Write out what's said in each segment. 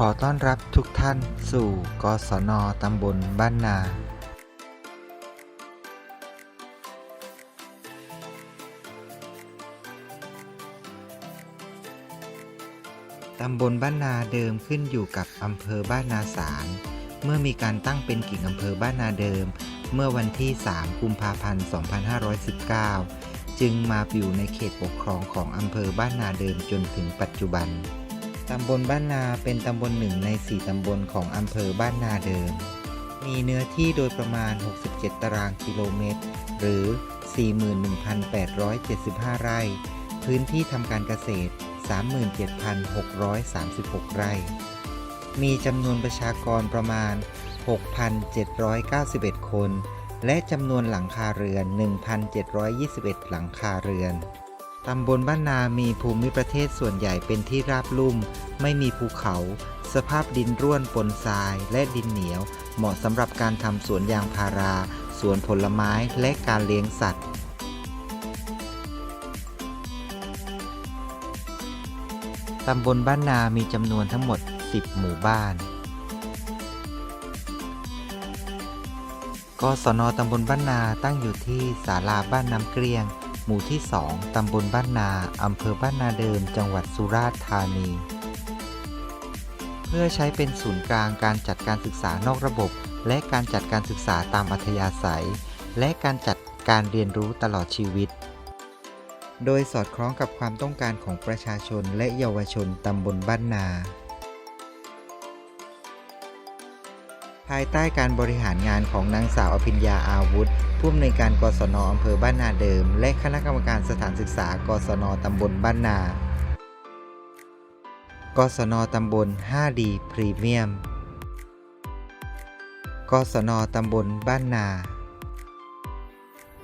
ขอต้อนรับทุกท่านสู่กศนตำบลบ้านนา ตำบลบ้านนาเดิมขึ้นอยู่กับอำเภอบ้านนาสาร เมื่อมีการตั้งเป็นกิ่งอำเภอบ้านนาเดิม เมื่อวันที่ 3 กุมภาพันธ์ 2519 จึงมาอยู่ในเขตปกครองของอำเภอบ้านนาเดิมจนถึงปัจจุบัน ตำบลบ้านนาเป็นตำบลหนึ่งใน 4 ตำบลของอำเภอบ้านนาเดิม มีเนื้อที่โดยประมาณ 67 ตารางกิโลเมตร หรือ 41,875 ไร่ พื้นที่ทำการเกษตร 37,636 ไร่ มีจำนวนประชากรประมาณ 6,791 คน และจำนวนหลังคาเรือน 1,721 หลังคาเรือน ตำบลบ้านนามีภูมิประเทศส่วนใหญ่เป็นที่ราบลุ่ม ไม่มีภูเขา สภาพดินร่วนปนทรายและดินเหนียว เหมาะสำหรับการทำสวนยางพารา สวนผลไม้และการเลี้ยงสัตว์ ตำบลบ้านนามีจำนวนทั้งหมด 10 หมู่บ้านกศนตำบลบ้านนาตั้งอยู่ที่ศาลาบ้านน้ำเกลียง หมู่ที่ 2 ตำบลบ้านนา อำเภอบ้านนาเดิม จังหวัดสุราษฎร์ธานี เพื่อใช้เป็นศูนย์กลางการจัดการศึกษานอกระบบ และการจัดการศึกษาตามอัธยาศัย และการจัดการเรียนรู้ตลอดชีวิต โดยสอดคล้องกับความต้องการของประชาชนและเยาวชนตำบลบ้านนา ภายใต้การบริหารงานของนางสาวอภิญญาอาวุธ ผู้อำนวยการกศนอำเภอบ้านนาเดิม และคณะกรรมการสถานศึกษากศนตำบลบ้านนากศนตำบล 5D พรีเมียม กศนตำบลบ้านนา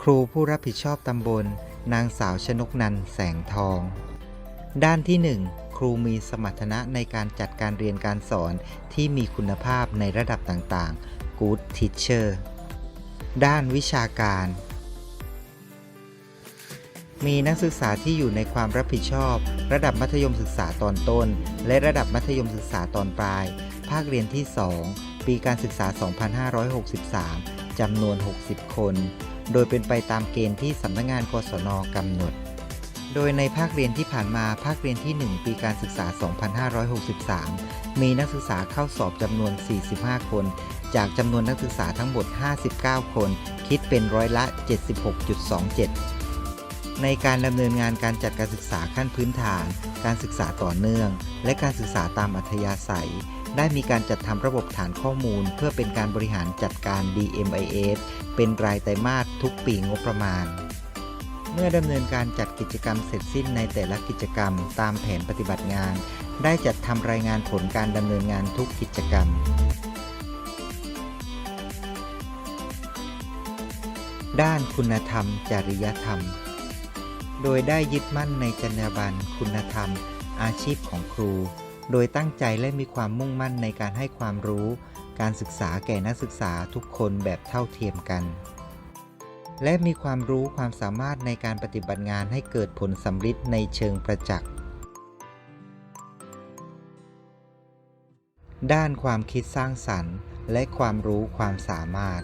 ครูผู้รับผิดชอบตำบล นางสาวชนกนันแสงทอง ด้านที่ 1 รูมีสมรรถนะในการจัดการเรียนการสอนที่มีคุณภาพในระดับต่างๆ Good Teacher ด้านวิชาการ มีนักศึกษาที่อยู่ในความรับผิดชอบ ระดับมัธยมศึกษาตอนต้น และระดับมัธยมศึกษาตอนปลาย ภาคเรียนที่ 2 ปีการศึกษา 2563จำนวน 60 คน โดยเป็นไปตามเกณฑ์ที่สำนักงงานกศนกำหนด โดยในภาคเรียนที่ผ่านมาภาคเรียนที่ 1 ปีการศึกษา 2563 มีนักศึกษาเข้าสอบจำนวน 45 คน จากจำนวนนักศึกษาทั้งหมด 59 คน คิดเป็นร้อยละ 76.27 ในการดำเนินงานการจัดการศึกษาขั้นพื้นฐาน การศึกษาต่อเนื่อง และการศึกษาตามอัธยาศัย ได้มีการจัดทำระบบฐานข้อมูล เพื่อเป็นการบริหารจัดการ DMIS เป็นรายไตรมาสทุกปีงบประมาณ เมื่อดำเนินการจัดกิจกรรมเสร็จสิ้นในแต่ละกิจกรรม ตามแผนปฏิบัติงาน ได้จัดทำรายงานผลการดำเนินงานทุกกิจกรรม ด้านคุณธรรม จริยธรรม โดยได้ยึดมั่นในจรรยาบรรณคุณธรรม อาชีพของครู โดยตั้งใจและมีความมุ่งมั่นในการให้ความรู้ การศึกษาแก่นักศึกษาทุกคนแบบเท่าเทียมกัน และมีความรู้ความสามารถในการปฏิบัติงานให้เกิดผลสำฤทธิ์ในเชิงประจักษ์ ด้านความคิดสร้างสรรค์ และความรู้ความสามารถ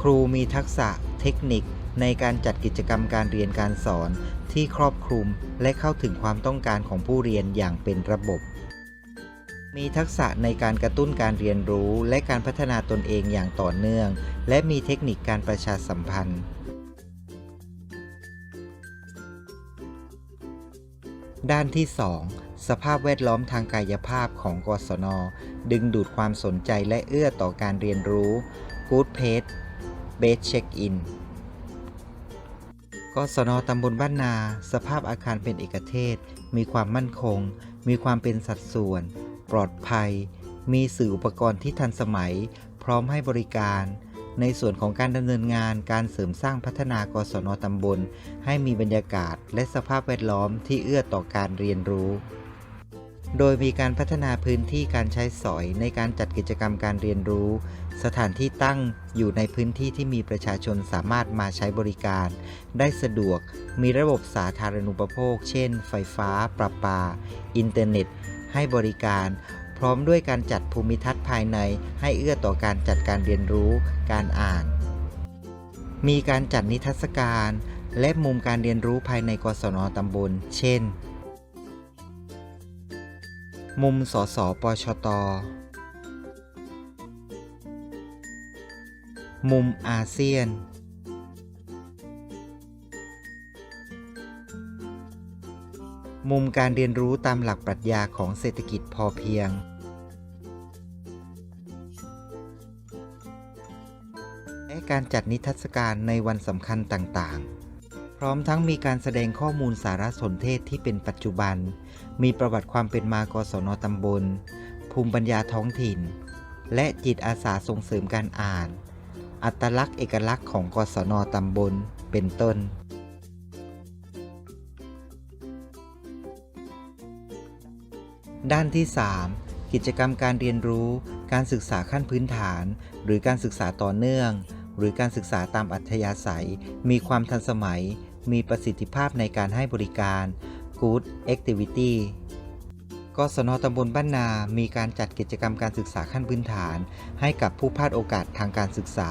ครูมีทักษะเทคนิคในการจัดกิจกรรมการเรียนการสอนที่ครอบคลุมและเข้าถึงความต้องการของผู้เรียนอย่างเป็นระบบ มีทักษะในการกระตุ้นการเรียนรู้ และการพัฒนาตนเองอย่างต่อเนื่อง และมีเทคนิคการประชาสัมพันธ์ ด้านที่ 2 สภาพแวดล้อมทางกายภาพของกศน ดึงดูดความสนใจและเอื้อต่อการเรียนรู้ Good Pace Base Check-in กศนตำบลบ้านนา สภาพอาคารเป็นเอกเทศ มีความมั่นคง มีความเป็นสัดส่วน ปลอดภัย มีสื่ออุปกรณ์ที่ทันสมัย พร้อมให้บริการ ในส่วนของการดำเนินงานการเสริมสร้างพัฒนากศนตำบล ให้มีบรรยากาศและสภาพแวดล้อมที่เอื้อต่อการเรียนรู้ โดยมีการพัฒนาพื้นที่การใช้สอยในการจัดกิจกรรมการเรียนรู้ สถานที่ตั้งอยู่ในพื้นที่ที่มีประชาชนสามารถมาใช้บริการ ได้สะดวก มีระบบสาธารณูปโภค เช่น ไฟฟ้า ประปา อินเทอร์เน็ต ให้บริการ พร้อมด้วยการจัดภูมิทัศน์ภายในให้เอื้อต่อการจัดการเรียนรู้การอ่าน มีการจัดนิทรรศการ และมุมการเรียนรู้ภายในกศนตำบล เช่น มุมสสปชต มุมอาเซียน มุมการเรียนรู้ตามหลักปรัชญาของเศรษฐกิจพอเพียง และการจัดนิทรรศการในวันสำคัญต่างๆ พร้อมทั้งมีการแสดงข้อมูลสารสนเทศที่เป็นปัจจุบัน มีประวัติความเป็นมากศนตำบล ภูมิปัญญาท้องถิ่น และจิตอาสาส่งเสริมการอ่าน อัตลักษณ์เอกลักษณ์ของกศนตำบล เป็นต้น ด้านที่ 3 กิจกรรมการเรียนรู้ การศึกษาขั้นพื้นฐาน หรือการศึกษาต่อเนื่อง หรือการศึกษาตามอัธยาศัย มีความทันสมัย มีประสิทธิภาพในการให้บริการ Good Activity กศนตำบลบ้านนา มีการจัดกิจกรรมการศึกษาขั้นพื้นฐาน ให้กับผู้พลาดโอกาสทางการศึกษา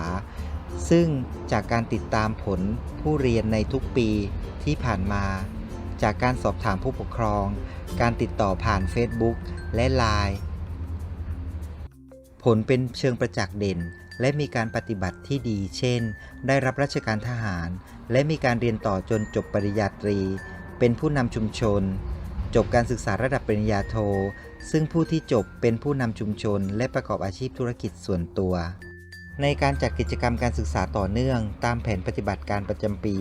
ซึ่งจากการติดตามผลผู้เรียนในทุกปีที่ผ่านมา จากการสอบถามผู้ปกครอง การติดต่อผ่าน Facebook และ Line ผลเป็นเชิงประจักษ์เด่น และมีการปฏิบัติที่ดี เช่น ได้รับราชการทหาร และมีการเรียนต่อจนจบปริญญาตรี เป็นผู้นำชุมชน จบการศึกษาระดับปริญญาโท ซึ่งผู้ที่จบเป็นผู้นำชุมชน และประกอบอาชีพธุรกิจส่วนตัว ในการจัดกิจกรรมการศึกษาต่อเนื่อง ตามแผนปฏิบัติการประจำปี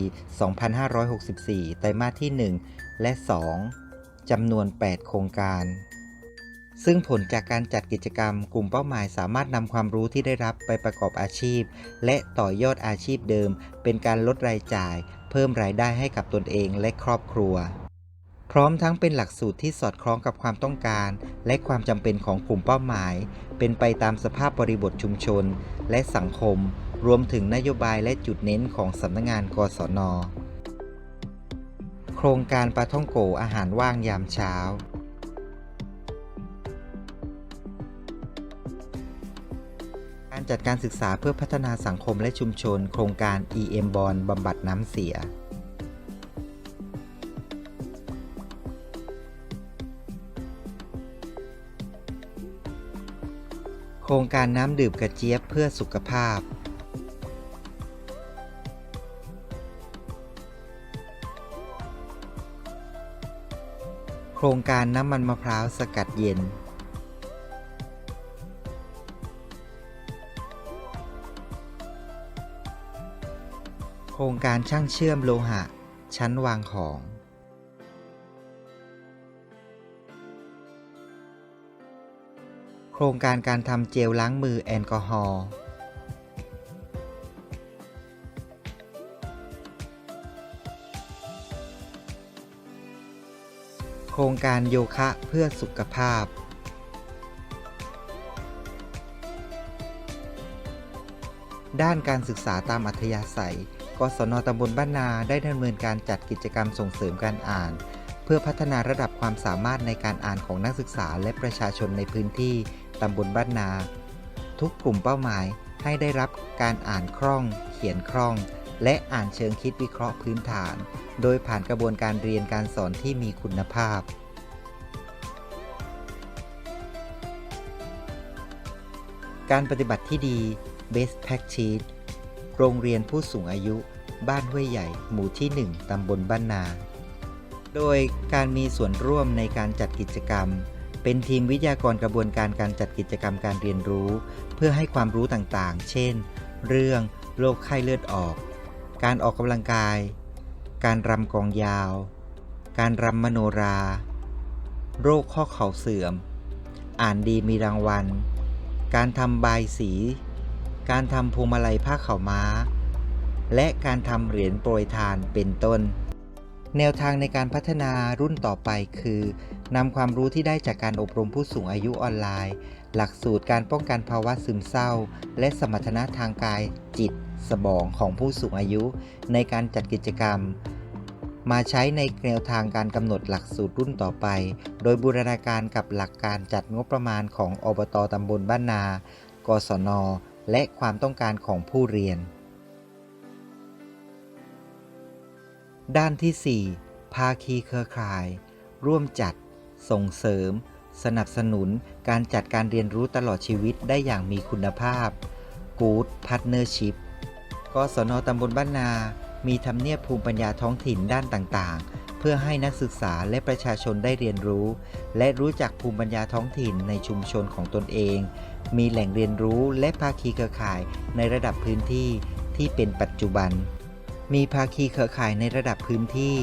2564 ไตรมาสที่ 1 และ 2 จำนวน 8 โครงการ ซึ่งผลจากการจัดกิจกรรม กลุ่มเป้าหมายสามารถนำความรู้ที่ได้รับไปประกอบอาชีพ และต่อยอดอาชีพเดิม เป็นการลดรายจ่าย เพิ่มรายได้ให้กับตนเองและครอบครัว พร้อมทั้งเป็นหลักสูตรที่สอดคล้องกับความต้องการ และความจำเป็นของกลุ่มเป้าหมาย เป็นไปตามสภาพบริบทชุมชน และสังคม รวมถึงนโยบายและจุดเน้นของสำนักงงานกศน โครงการปลาท่องโกอาหารว่างยามเช้า การจัดการศึกษาเพื่อพัฒนาสังคมและชุมชน โครงการ EM b o n บำบัดน้ำเสียโครงการน้ำดื่มกระเจี๊ยบเพื่อสุขภาพ ครงการน้ำมันมะพร้าวสกัดเย็น โครงการช่างเชื่อมโลหะ ชั้นวางของ โครงการการทำเจลล้างมือแอลกอฮอล์ ครงการโยคะเพื่อสุขภาพ ด้านการศึกษาตามอัธยาศัย กศนตำบลบ้านนาได้ดำเนินการจัดกิจกรรมส่งเสริมการอ่าน เพื่อพัฒนาระดับความสามารถในการอ่านของนักศึกษาและประชาชนในพื้นที่ตำบลบ้านนา ทุกกลุ่มเป้าหมายให้ได้รับการอ่านคล่อง เขียนคล่อง และอ่านเชิงคิดวิเคราะห์พื้นฐาน โดยผ่านกระบวนการเรียนการสอนที่มีคุณภาพ การปฏิบัติที่ดี Best Practice โรงเรียนผู้สูงอายุ บ้านห้วยใหญ่ หมู่ที่ 1 ตำบลบ้านนา โดยการมีส่วนร่วมในการจัดกิจกรรม เป็นทีมวิทยากรกระบวนการการจัดกิจกรรมการเรียนรู้ เพื่อให้ความรู้ต่างๆ เช่น เรื่องโรคไข้เลือดออก การออกกำลังกาย การรำกองยาว การรำมโนรา โรคข้อเข่าเสื่อม อ่านดีมีรางวัล การทำบายสี การทำพวงมาลัยผ้าขาม้า และการทำเหรียญโปรยทานเป็นต้น แนวทางในการพัฒนารุ่นต่อไปคือนำความรู้ที่ได้จากการอบรมผู้สูงอายุออนไลน์ หลักสูตรการป้องกันภาวะซึมเศร้า และสมรรถนะทางกายจิต สมองของผู้สูงอายุในการจัดกิจกรรม มาใช้ในแนวทางการกำหนดหลักสูตรรุ่นต่อไป โดยบูรณาการกับหลักการจัดงบประมาณของอบตตำบลบ้านนา กศน และความต้องการของผู้เรียน ด้านที่ 4 ภาคีเครือข่าย ร่วมจัด ส่งเสริม สนับสนุนการจัดการเรียนรู้ตลอดชีวิตได้อย่างมีคุณภาพ Good Partnership กศนตำบลบ้านนา มีทำเนียบภูมิปัญญาท้องถิ่นด้านต่างๆ เพื่อให้นักศึกษาและประชาชนได้เรียนรู้ และรู้จักภูมิปัญญาท้องถิ่นในชุมชนของตนเอง มีแหล่งเรียนรู้และภาคีเครือข่ายในระดับพื้นที่ที่เป็นปัจจุบัน มีภาคีเครือข่ายในระดับพื้นที่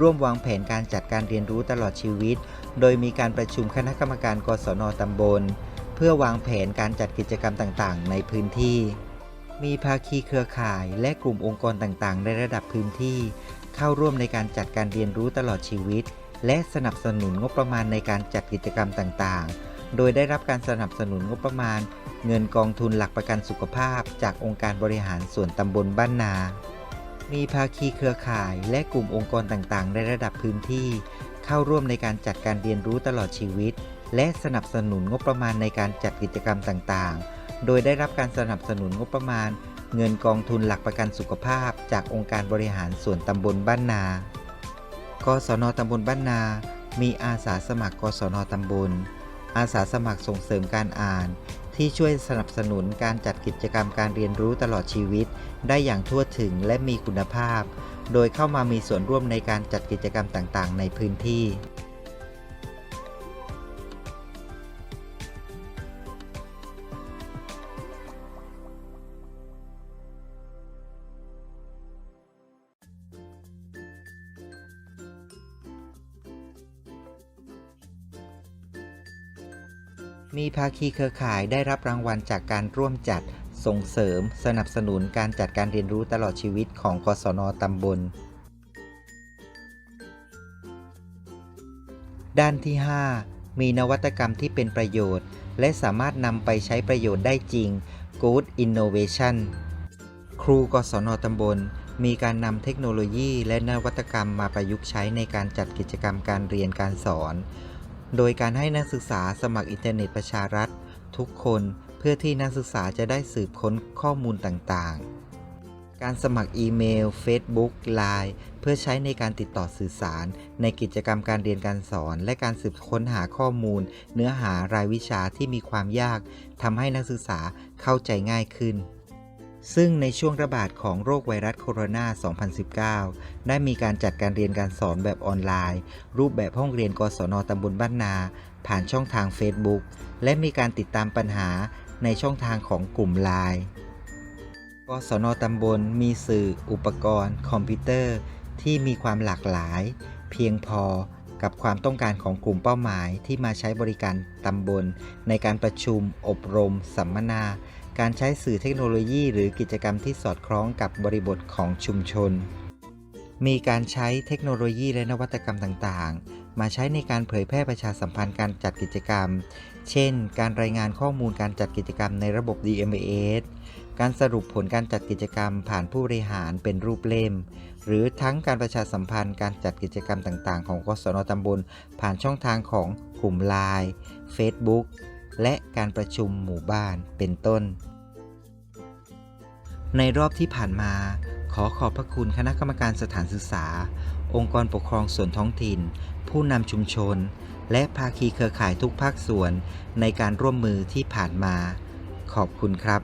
ร่วมวางแผนการจัดการเรียนรู้ตลอดชีวิต โดยมีการประชุมคณะกรรมการ กศนตำบล เพื่อวางแผนการจัดกิจกรรมต่างๆ ในพื้นที่ มีภาคีเครือข่ายและกลุ่มองค์กรต่างๆ ในระดับพื้นที่ เข้าร่วมในการจัดการเรียนรู้ตลอดชีวิต และสนับสนุนงบประมาณในการจัดกิจกรรมต่างๆ โดยได้รับการสนับสนุนงบประมาณ เงินกองทุนหลักประกันสุขภาพ จากองค์การบริหารส่วนตำบลบ้านนา มีภาคีเครือข่ายและกลุ่มองค์กรต่างๆ ในระดับพื้นที่ เข้าร่วมในการจัดการเรียนรู้ตลอดชีวิต และสนับสนุนงบประมาณในการจัดกิจกรรมต่างๆ โดยได้รับการสนับสนุนงบประมาณ เงินกองทุนหลักประกันสุขภาพ จากองค์การบริหารส่วนตำบลบ้านนากศนตำบลบ้านนา มีอาสาสมัครกศนตำบล อาสาสมัครส่งเสริมการอ่าน ที่ช่วยสนับสนุนการจัดกิจกรรมการเรียนรู้ตลอดชีวิต ได้อย่างทั่วถึงและมีคุณภาพ โดยเข้ามามีส่วนร่วมในการจัดกิจกรรมต่างๆ ในพื้นที่ มีภาคีเครือข่ายได้รับรางวัลจากการร่วมจัด ส่งเสริม สนับสนุนการจัดการเรียนรู้ตลอดชีวิตของกศนตำบล ด้านที่ 5 มีนวัตกรรมที่เป็นประโยชน์ และสามารถนำไปใช้ประโยชน์ได้จริง Good Innovation ครูกศนตำบล มีการนำเทคโนโลยีและนวัตกรรมมาประยุกต์ใช้ในการจัดกิจกรรมการเรียนการสอน โดยการให้นักศึกษาสมัครอินเทอร์เน็ตประชารัฐ ทุกคนเพื่อที่นักศึกษาจะได้สืบค้นข้อมูลต่างๆ การสมัครอีเมล Facebook Line เพื่อใช้ในการติดต่อสื่อสาร ในกิจกรรมการเรียนการสอน และการสืบค้นหาข้อมูล เนื้อหารายวิชาที่มีความยากทำให้นักศึกษาเข้าใจง่ายขึ้น ซึ่งในช่วงระบาดของโรคไวรัสโคโรนา 2019 ได้มีการจัดการเรียนการสอนแบบออนไลน์ รูปแบบห้องเรียนกศนตำบลบ้านนา ผ่านช่องทาง Facebook และมีการติดตามปัญหาในช่องทางของกลุ่มไลน์กศนตำบลมีสื่อ อุปกรณ์ คอมพิวเตอร์ ที่มีความหลากหลาย เพียงพอกับความต้องการของกลุ่มเป้าหมายที่มาใช้บริการตำบล ในการประชุม อบรม สัมมนา การใช้สื่อเทคโนโลยีหรือกิจกรรมที่สอดคล้องกับบริบทของชุมชน มีการใช้เทคโนโลยีและนวัตกรรมต่างๆ มาใช้ในการเผยแพร่ประชาสัมพันธ์การจัดกิจกรรม เช่น การรายงานข้อมูลการจัดกิจกรรมในระบบ DMS การสรุปผลการจัดกิจกรรมผ่านผู้บริหารเป็นรูปเล่ม หรือทั้งการประชาสัมพันธ์การจัดกิจกรรมต่างๆ ของกศนตำบล ผ่านช่องทางของกลุ่ม Line Facebook และการประชุมหมู่บ้านเป็นต้น ในรอบที่ผ่านมา ขอขอบพระคุณคณะกรรมการสถานศึกษา องค์กรปกครองส่วนท้องถิ่น ผู้นำชุมชน และภาคีเครือข่ายทุกภาคส่วนในการร่วมมือที่ผ่านมา ขอบคุณครับ